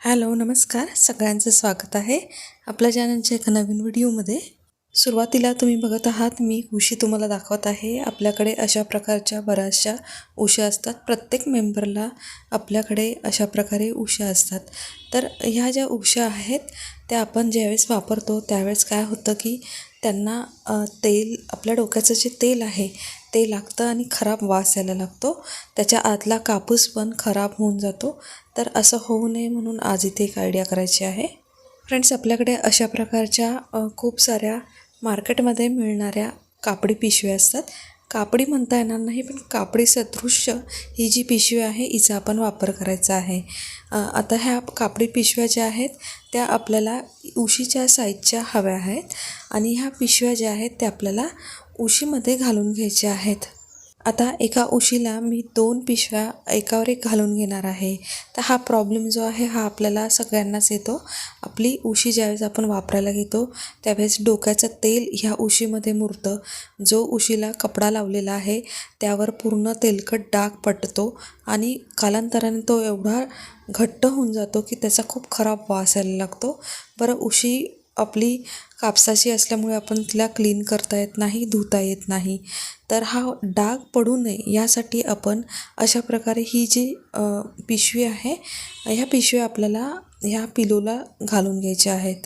Hello नमस्कार. सगळ्यांचं स्वागत आहे आपल्या चॅनलच्या एका नवीन व्हिडिओमध्ये. सुरुवातीला तुम्ही बघत आहात मी उशी तुम्हाला दाखवत आहे. आपल्याकडे अशा प्रकारच्या बऱ्याचशा उशा असतात. प्रत्येक मेंबरला आपल्याकडे अशा प्रकारे उशा असतात. तर ह्या ज्या उशा आहेत त्या आपण ज्यावेळेस वापरतो त्यावेळेस काय होतं की त्यांना तेल आपल्या डोक्याचं जे तेल आहे ते लागतं आणि खराब वास यायला लागतो. त्याच्या आतला कापूस पण खराब होऊन जातो. तर असं होऊ नये म्हणून आज इथे एक आयडिया करायची आहे. फ्रेंड्स आपल्याकडे अशा प्रकारच्या खूप साऱ्या मार्केटमध्ये मिळणाऱ्या कापडी पिशव्या असतात. कापडी म्हणता येणार नाही पण कापडी सदृश्य ही जी पिशवी आहे हिचा आपण वापर करायचा आहे. आता ह्या कापडी पिशव्या ज्या आहेत त्या आपल्याला उशीच्या साईजच्या हव्या आहेत आणि ह्या पिशव्या ज्या आहेत त्या आपल्याला उशीमध्ये घालून घ्यायच्या आहेत. आता एका उशीला मी दोन पिशव्या एकावर एक घालून घेणार आहे. तर हा प्रॉब्लेम जो आहे हा आपल्याला सगळ्यांनाच येतो. आपली उशी ज्यावेळेस आपण वापरायला घेतो त्यावेळेस डोक्याचं तेल ह्या उशीमध्ये मुरतं. जो उशीला कपडा लावलेला आहे त्यावर पूर्ण तेलकट डाग पटतो आणि कालांतराने तो एवढा घट्ट होऊन जातो की त्याचा खूप खराब वास यायला लागतो. बरं उशी आपली कापसाची असल्यामुळे आपण तिला क्लीन करता येत नाही धुता येत नाही. तर हा डाग पडू नये यासाठी आपण अशा प्रकारे ही जी पिशवी आहे ह्या पिशव्या आपल्याला ह्या पिलोला घालून घ्यायच्या आहेत.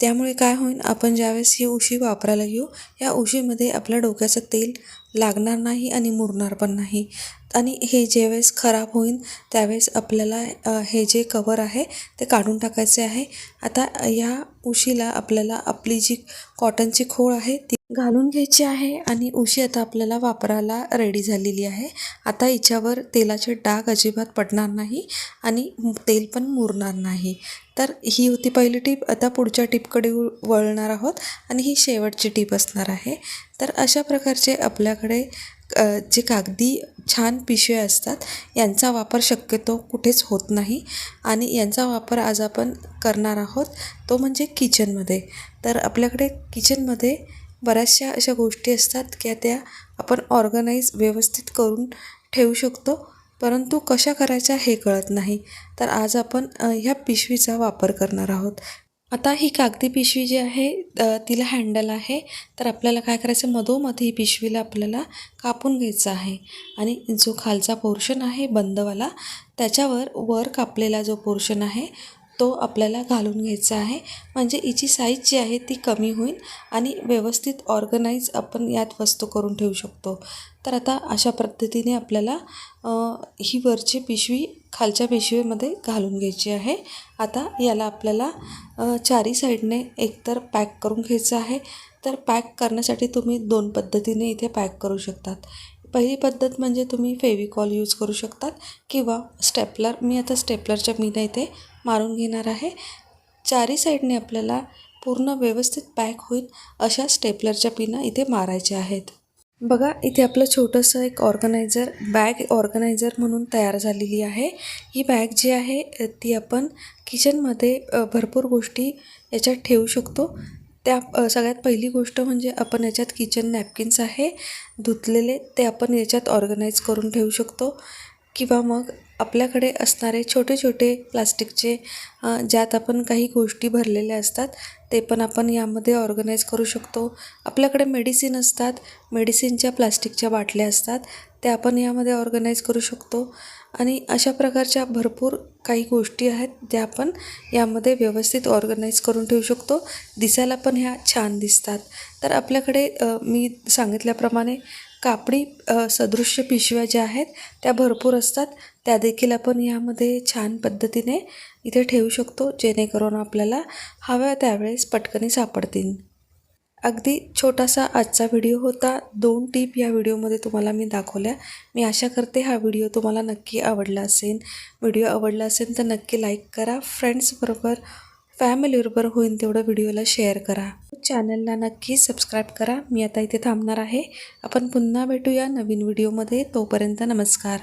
त्यामुळे काय होईल आपण ज्यावेळेस ही उशी वापरायला घेऊ या उशीमध्ये आपल्या डोक्याचं तेल लागणार नाही आणि मुरणार पण नाही. आणि हे ज्यावेळेस खराब होईल त्यावेळेस आपल्याला हे जे कवर आहे ते काढून टाकायचे आहे. आता या उशीला आपल्याला आपली जी कॉटनची खोळ आहे ती घालून घ्यायची आहे आणि उशी आता आपल्याला वापरायला रेडी झालेली आहे. आता हिच्यावर तेलाचे डाग अजिबात पडणार नाही आणि तेल पण मुरणार नाही. तर ही होती पहिली टीप. आता पुढच्या टीपकडे वळणार आहोत आणि ही शेवटची टीप असणार आहे. तर अशा प्रकारचे आपल्याकडे अ, जे कागदी छान पिशव्या असतात यांचा वापर शक्यतो कुठेच होत नाही. आणि यांचा वापर आज आपण करणार आहोत तो म्हणजे किचनमध्ये. तर आपल्याकडे किचनमध्ये बऱ्याचशा अशा गोष्टी असतात की त्या आपण ऑर्गनाईज व्यवस्थित करून ठेवू शकतो. परंतु कशा करायच्या हे कळत नाही. तर आज आपण ह्या पिशवीचा वापर करणार आहोत. आता ही कागदी पिशवी जी आहे तिला हँडल आहे. तर आपल्याला काय करायचं? मधोमध ही पिशवीला आपल्याला कापून घ्यायचं आहे. आणि जो खालचा पोर्शन आहे बंदवाला त्याच्यावर वर कापलेला जो पोर्शन आहे तो आपल्याला घालून घ्यायचा आहे. म्हणजे हिची साईज जी आहे ती कमी होईल आणि व्यवस्थित ऑर्गनाईज आपण यात वस्तू करून ठेवू शकतो. तर आता अशा पद्धतीने आपल्याला ही वरची पिशवी खालच्या पिशवीमध्ये घालून घ्यायची आहे. आता याला आपल्याला चारी साईडने एकतर पॅक करून घ्यायचं आहे. तर पॅक करण्यासाठी तुम्ही दोन पद्धतीने इथे पॅक करू शकतात. पहिली पद्धत म्हणजे तुम्ही फेविकॉल यूज करू शकतात किंवा स्टेपलर मी आता स्टेपलरच्या मीनं इथे मारून घेणार आहे. चारी साईडने आपल्याला पूर्ण व्यवस्थित पॅक होईल अशा स्टेपलरच्या पिनं इथे मारायच्या आहेत. बघा इथे आपलं छोटंसं एक ऑर्गनायझर बॅग ऑर्गनायझर म्हणून तयार झालेली आहे. ही बॅग जी आहे ती आपण किचनमध्ये भरपूर गोष्टी याच्यात ठेवू शकतो. त्या सगळ्यात पहिली गोष्ट म्हणजे आपण याच्यात किचन नॅपकिन्स आहे धुतलेले ते आपण याच्यात ऑर्गनाईज करून ठेवू शकतो. किंवा मग आपल्याकडे असणारे छोटे छोटे प्लास्टिकचे ज्यात आपण काही गोष्टी भरलेल्या असतात ते पण आपण यामध्ये ऑर्गनाईज करू शकतो. आपल्याकडे मेडिसिन असतात मेडिसिनच्या प्लास्टिकच्या बाटल्या असतात त्या आपण यामध्ये ऑर्गनाईज करू शकतो. आणि अशा प्रकारच्या भरपूर काही गोष्टी आहेत ज्या आपण यामध्ये व्यवस्थित ऑर्गनाईज करून ठेवू शकतो. दिसायला पण ह्या छान दिसतात. तर आपल्याकडे मी सांगितल्याप्रमाणे कापडी सदृश्य पिशव्या ज्या आहेत त्या भरपूर असतात. त्या देखील आपण यामध्ये छान पद्धतीने इथे ठेवू शकतो जेणेकरून आपल्याला हव्या त्यावेळेस पटकनी सापडतील. अगदी छोटासा आजचा व्हिडिओ होता. दोन टीप या व्हिडिओमध्ये तुम्हाला मी दाखवल्या. मी आशा करते हा व्हिडिओ तुम्हाला नक्की आवडला असेल. व्हिडिओ आवडला असेल तर नक्की लाईक करा. फ्रेंड्सबरोबर फॅमिलीबरोबर होईल तेवढं व्हिडिओला शेअर करा. चॅनलला नक्की सबस्क्राईब करा. मी आता इथे थांबणार आहे. आपण पुन्हा भेटूया नवीन व्हिडिओमध्ये. तोपर्यंत नमस्कार.